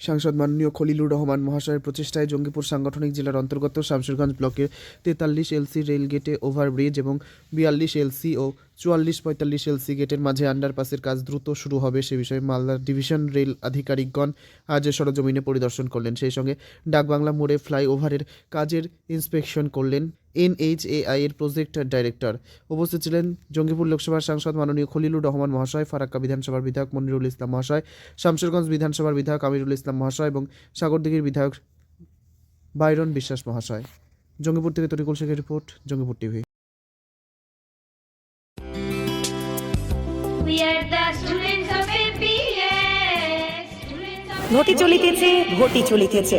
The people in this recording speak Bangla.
সাংসদ মাননীয় খলিলুর রহমান মহাশয়ের প্রচেষ্টায় জঙ্গিপুর সাংগঠনিক জেলার অন্তর্গত শামশেরগঞ্জ ব্লকের তেতাল্লিশ এলসি রেলগেটে ওভারব্রিজ এবং বিয়াল্লিশ এলসি ও চুয়াল্লিশ পঁয়তাল্লিশ এলসি গেটের মাঝে আন্ডারপাসের কাজ দ্রুত শুরু হবে, সে বিষয়ে মালদা ডিভিশন রেল আধিকারিকগণ আজ সরজমিনে পরিদর্শন করলেন। সেই সঙ্গে ডাকবাংলা মোড়ে ফ্লাইওভারের কাজের ইন্সপেকশন করলেন এনএইচএআই এর প্রজেক্ট ডাইরেক্টর। উপস্থিত ছিলেন জঙ্গিপুর লোকসভার সাংসদ মাননীয় খলিলুর রহমান মহাশয় ফারাক্কা বিধানসভার বিধায়ক মনিরুল ইসলাম মহাশয় শামশেরগঞ্জ বিধানসভার বিধায়ক আমিরুল ইসলাম মহাশয় এবং সাগরদিঘির বিধায়ক বাইরন বিশ্বাস মহাশয়। জঙ্গিপুর থেকে তরিকুল শেখের রিপোর্ট জঙ্গিপুর টিভি। ঘটি চলিতেছে ঘটি চলিতেছে.